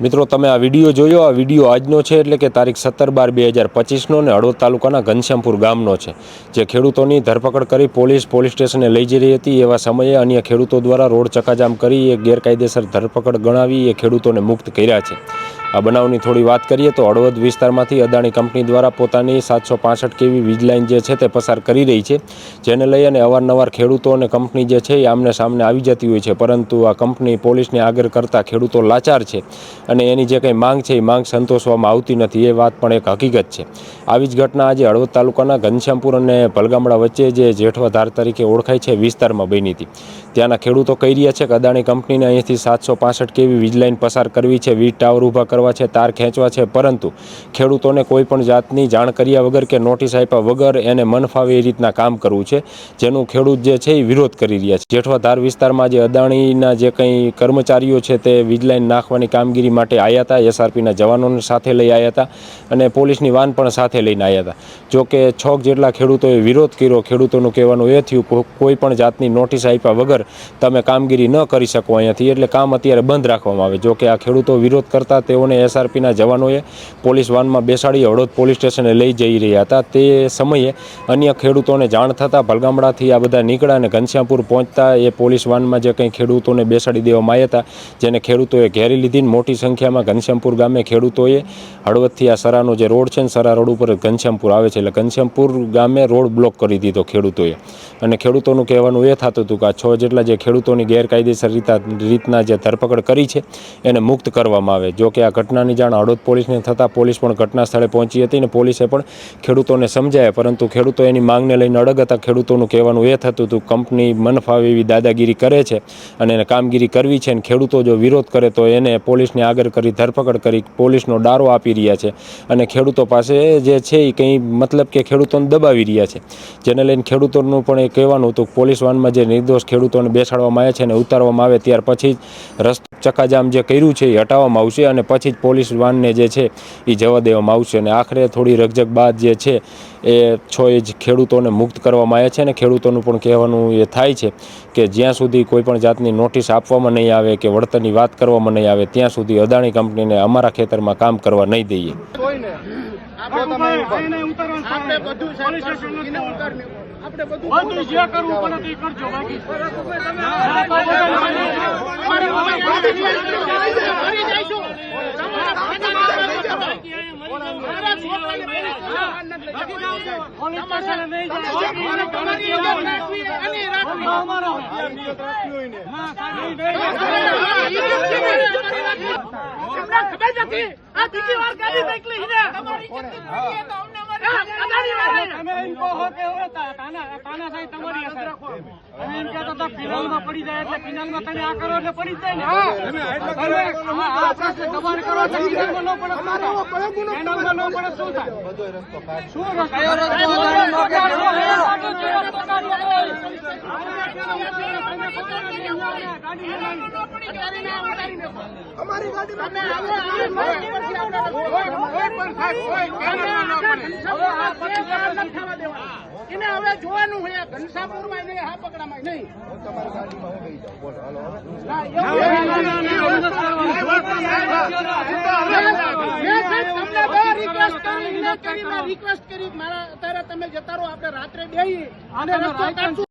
મિત્રો, તમે આ વીડિયો જોયો? આ વીડિયો આજનો છે એટલે કે તારીખ સત્તર બાર બે હજાર પચીસનો ને હળવદ તાલુકાના ઘનશ્યામપુર ગામનો છે, જે ખેડૂતોની ધરપકડ કરી પોલીસ પોલીસ સ્ટેશને લઈ જઈ રહી હતી. એવા સમયે અન્ય ખેડૂતો દ્વારા રોડ ચકાજામ કરી એ ગેરકાયદેસર ધરપકડ ગણાવી એ ખેડૂતોને મુક્ત કર્યા છે. આ બનાવની થોડી વાત કરીએ તો હળવદ વિસ્તારમાંથી અદાણી કંપની દ્વારા પોતાની સાતસો પાસઠ કેવી વીજ લાઇન જે છે તે પસાર કરી રહી છે, જેને લઈ અને અવારનવાર ખેડૂતો અને કંપની જે છે એ આમને સામને આવી જતી હોય છે, પરંતુ આ કંપની પોલીસને આગળ કરતાં ખેડૂતો લાચાર છે અને એની જે કંઈ માંગ છે એ માંગ સંતોષવામાં આવતી નથી, એ વાત પણ એક હકીકત છે. આવી જ ઘટના આજે હળવદ તાલુકાના ઘનશ્યામપુર અને ભલગામડા વચ્ચે જે જેઠવા ધાર તરીકે ઓળખાય છે, વિસ્તારમાં બની હતી. ત્યાંના ખેડૂતો કહી રહ્યા છે કે અદાણી કંપનીને અહીંથી સાતસો પાસઠ કેવી વીજ લાઇન પસાર કરવી છે, વીજ ટાવર ઊભા કરવા છે, તાર ખેંચવા છે, પરંતુ ખેડૂતોને કોઈ પણ જાતની જાણ કર્યા વગર કે નોટિસ આપ્યા વગર એને મન ફાવે એ રીતના કામ કરવું છે. જેનું ખેડૂત જે છે એ વિરોધ કરી રહ્યા છે. જેઠવા ધાર વિસ્તારમાં જે અદાણીના જે કંઈ કર્મચારીઓ છે તે વીજલાઇન નાખવાની કામગીરી માટે આવ્યા હતા. એસઆરપીના જવાનોને સાથે લઈ આવ્યા હતા અને પોલીસની વાન પણ સાથે લઈને આવ્યા હતા. જો કે છોક જેટલા ખેડૂતોએ વિરોધ કર્યો, ખેડૂતોનું કહેવાનું એ થયું કોઈ પણ જાતની નોટિસ આપ્યા વગર તમે કામગીરી ન કરી શકો અહીંયાથી, એટલે કામ અત્યારે બંધ રાખવામાં આવે. જો કે આ ખેડૂતો વિરોધ કરતા તેઓને એસઆરપીના જવાનોએ પોલીસ વાનમાં બેસાડી હળવદ પોલીસ સ્ટેશને લઈ જઈ રહ્યા હતા. તે સમયે અન્ય ખેડૂતોને જાણ થતાં ભલગામડાથી આ બધા નીકળ્યા અને ઘનશ્યામપુર પહોંચતા એ પોલીસ વાનમાં જે કંઈ ખેડૂતોને બેસાડી દેવામાં આવ્યા હતા, જેને ખેડૂતોએ ઘેરી લીધીને મોટી સંખ્યામાં ઘનશ્યામપુર ગામે ખેડૂતોએ હળવદથી આ સરાનો જે રોડ છે ને સરા રોડ ઉપર ઘનશ્યામપુર આવે છે. એટલે ઘનશ્યામપુર ગામે રોડ બ્લોક કરી દીધો ખેડૂતોએ. અને ખેડૂતોનું કહેવાનું એ થતું હતું કે આ છ જેટલા જે ખેડૂતોની ગેરકાયદેસર રીતા રીતના જે ધરપકડ કરી છે, એને મુક્ત કરવામાં આવે. જો કે આ ઘટનાની જાણ હળવદ પોલીસને થતાં પોલીસ પણ ઘટના સ્થળે પહોંચી હતી અને પોલીસે પણ ખેડૂતોને સમજાયા, પરંતુ ખેડૂતો એની માંગને લઈને અડગ હતા. ખેડૂતોનું કહેવાનું એ થતું હતું, કંપની મનફાવે એવી દાદાગીરી કરે છે અને એને કામગીરી કરવી છે અને ખેડૂતો જો વિરોધ કરે તો એને પોલીસને આગળ કરી ધરપકડ કરી પોલીસનો ડારો આપી રહ્યા છે. અને ખેડૂતો પાસે જે છે એ કંઈ મતલબ કે ખેડૂતોને દબાવી રહ્યા છે. જેને લઈને ખેડૂતોનું પણ એ કહેવાનું હતું પોલીસ વાનમાં જે નિર્દોષ ખેડૂતોને બેસાડવામાં આવ્યા છે અને ઉતારવામાં આવે ત્યાર પછી રસ્તો ચકાજામ જે કર્યું છે એ હટાવવામાં આવશે અને પછી જ પોલીસ વાનને જે છે એ જવા દેવામાં આવશે અને આખરે થોડી રકઝક બાદ જે છે એ છો એ જ ખેડૂતોને મુક્ત કરવામાં આવ્યા છે અને ખેડૂતોનું પણ કહેવાનું એ થાય છે કે જ્યાં સુધી કોઈપણ જાતની નોટિસ આપવામાં નહીં આવે કે વળતરની વાત કરવામાં નહીં આવે ત્યાં સુધી અદાણી કંપનીને અમારા ખેતરમાં કામ કરવા નહીં દઈએ આપણે બધું જે કરવું પડે તે કરજો બાકી અમારી પાસે ગાડી છે. ફરી જઈશું. મારા છોકરાને પોલીસ સ્ટેશન નથી લઈ જવાનું. પોલીસ સ્ટેશને નહીં જાય. તમારે તમારી ઇજ્જત રાખવી, એની રાખવી. અમારો હા, સાહેબ, નહીં જાય. હા, ઇજ્જત છે મારી, અમારી રાખવી. એમને ખબર નથી. આ બીજી વાર ગાડી નીકળી. છે. તમે એમ કહો કે તાના સાહેબ તમારી અસર તમે એમ કહેતા હતા ફિનાલમાં પડી જાય એટલે ફિનાલમાં તમે આ કરો એટલે પડી જાય ને. તમે આ- આ પ્રશ્ન દબાણ કરો એટલે ફિનાલમાં ન પડે ફિનાલમાં ન પડે શું થાય? શું કયો રસ્તો? અમારી ગાડી એને હવે જોવાનું હોય નહીં, પકડામાં. નહીં. રિક્વેસ્ટ કરી, મારા અત્યારે તમે જતા રહો, આપણે રાત્રે બે અને રસ્તો.